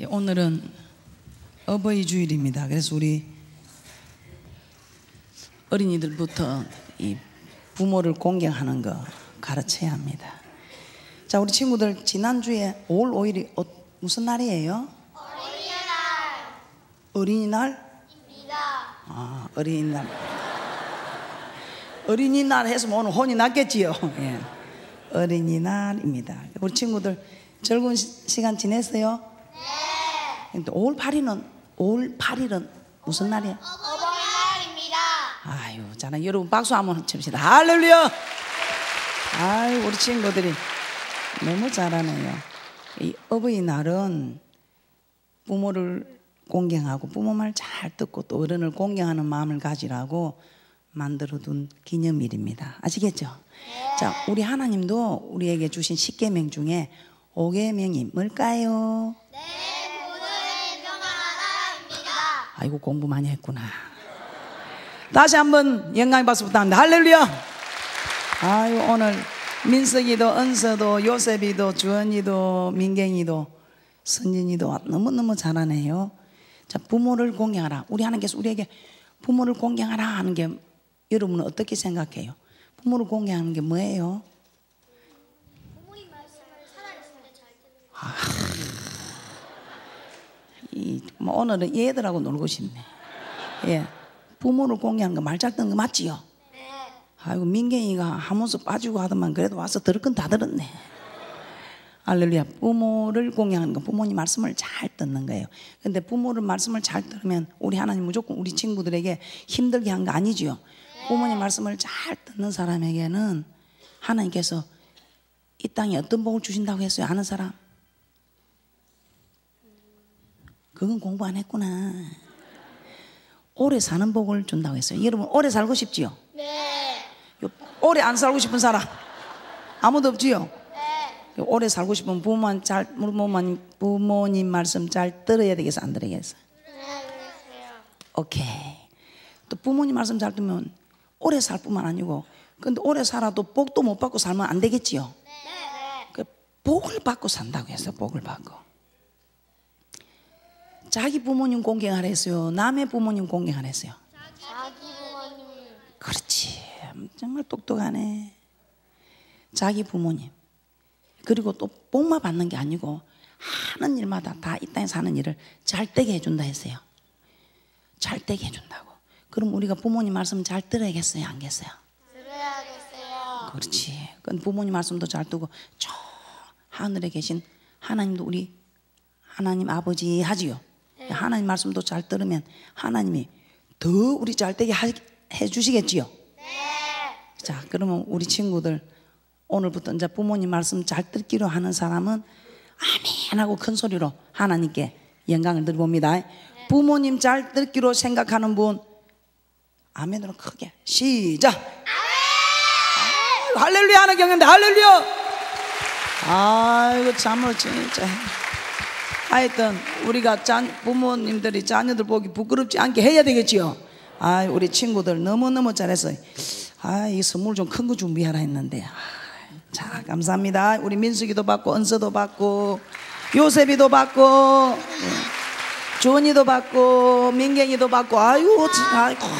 예, 오늘은 어버이 주일입니다. 그래서 우리 어린이들부터 이 부모를 공경하는 거 가르쳐야 합니다. 자, 우리 친구들 지난주에 5월 5일이 어, 무슨 날이에요? 어린이날. 아, 어린이날. 어린이날 했으면 오늘 혼이 났겠지요. 예. 어린이날입니다. 우리 친구들 즐거운 시, 시간 지냈어요? 네. 5월 8일은 5월 8일은 무슨 날이에요? 어버이날입니다. 아유, 자는 여러분 박수 한번 칩시다. 할렐루야! 아유, 우리 친구들이 너무 잘하네요. 이 어버이날은 부모를 공경하고 부모 말 잘 듣고 또 어른을 공경하는 마음을 가지라고 만들어둔 기념일입니다. 아시겠죠? 자, 우리 하나님도 우리에게 주신 10계명 중에 5계명이 뭘까요? 네, 아이고 공부 많이 했구나. 다시 한번 영광의 박수 부탁합니다. 할렐루야. 아유 오늘 민석이도 은서도 요셉이도 주원이도 민경이도 선진이도 너무 너무 잘하네요. 자 부모를 공경하라. 우리 하나님께서 우리에게 부모를 공경하라 하는 게 여러분은 어떻게 생각해요? 부모를 공경하는 게 뭐예요? 부모님 말씀을 살아있을 때잘 듣는 이, 뭐 오늘은 얘들하고 놀고 싶네. 예. 부모를 공경하는 거말잘 듣는 거 맞지요? 네. 아이고 민경이가 하면서 빠지고 하더만 그래도 와서 들을 건 다 들었네. 할렐루야. 부모를 공경하는 건 부모님 말씀을 잘 듣는 거예요. 근데 부모를 말씀을 잘 들으면 우리 하나님 무조건 우리 친구들에게 힘들게 한 거 아니지요. 부모님 말씀을 잘 듣는 사람에게는 하나님께서 이 땅에 어떤 복을 주신다고 했어요. 아는 사람? 그건 공부 안 했구나. 오래 사는 복을 준다고 했어요. 여러분 오래 살고 싶지요? 네. 요- 오래 안 살고 싶은 사람 아무도 없지요? 네. 요 오래 살고 싶으면 부모만 잘 부모님 부모님 말씀 잘 들어야 되겠어 안 들어야겠어? 네. 오케이. 또 부모님 말씀 잘 듣면 오래 살 뿐만 아니고 근데 오래 살아도 복도 못 받고 살면 안 되겠지요? 네. 네. 그 복을 받고 산다고 했어 복을 받고 자기 부모님 공경하라 했어요 남의 부모님 공경하라 했어요 자기 부모님. 그렇지. 정말 똑똑하네. 자기 부모님. 그리고 또 복만 받는 게 아니고 하는 일마다 다 이 땅에 사는 일을 잘 되게 해준다 했어요. 잘 되게 해준다고. 그럼 우리가 부모님 말씀 잘 들어야겠어요? 안 겠어요? 들어야겠어요. 그렇지. 그건 부모님 말씀도 잘 듣고 저 하늘에 계신 하나님도 우리 하나님 아버지 하지요. 하나님 말씀도 잘 들으면 하나님이 더 우리 잘 되게 하- 해 주시겠지요. 자, 그러면 우리 친구들 오늘부터 이제 부모님 말씀 잘 듣기로 하는 사람은 아멘 하고 큰 소리로 하나님께 영광을 드려봅니다. 부모님 잘 듣기로 생각하는 분 아멘으로 크게 시작. 아이고, 할렐루야 하는 경우인데 할렐루야. 아이고 참으로 진짜. 하여튼 우리가 자, 부모님들이 자녀들 보기 부끄럽지 않게 해야 되겠지요. 아, 우리 친구들 너무 너무 잘했어요. 아, 이 선물 좀 큰 거 준비하라 했는데. 아, 자, 감사합니다. 우리 민숙이도 받고 은서도 받고 요셉이도 받고 예, 주원이도 받고 민경이도 받고 아유, 아이고.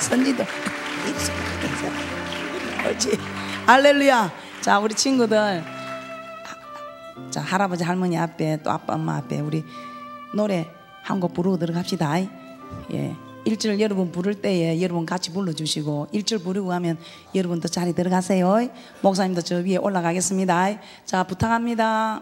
선지도 그렇지. 할렐루야. 자, 우리 친구들. 자, 할아버지, 할머니 앞에 또 아빠, 엄마 앞에 우리 노래 한 곡 부르고 들어갑시다. 예. 일절 여러분 부를 때에 여러분 같이 불러주시고 일절 부르고 하면 여러분도 자리 들어가세요. 목사님도 저 위에 올라가겠습니다. 자, 부탁합니다.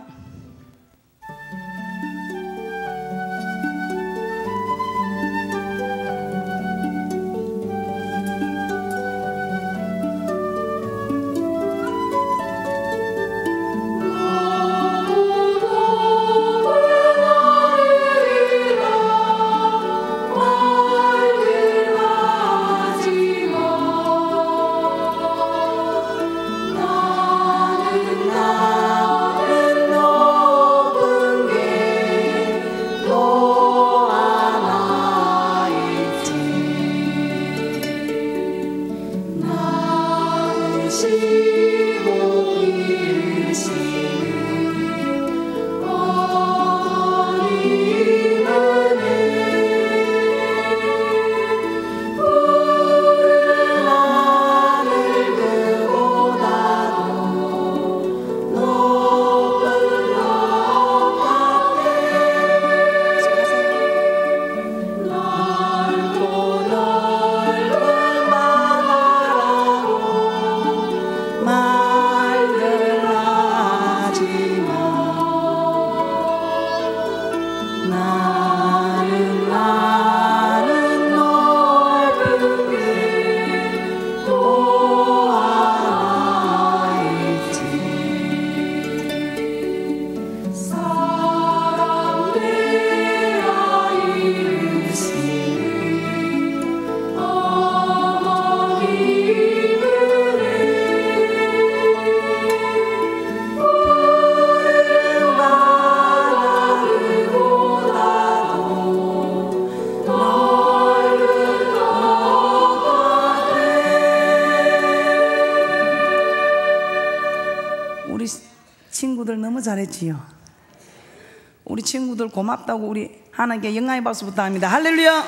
친구들 너무 잘했지요. 우리 친구들 고맙다고 우리 하나님께 영광의 박수 부탁 합니다. 할렐루야.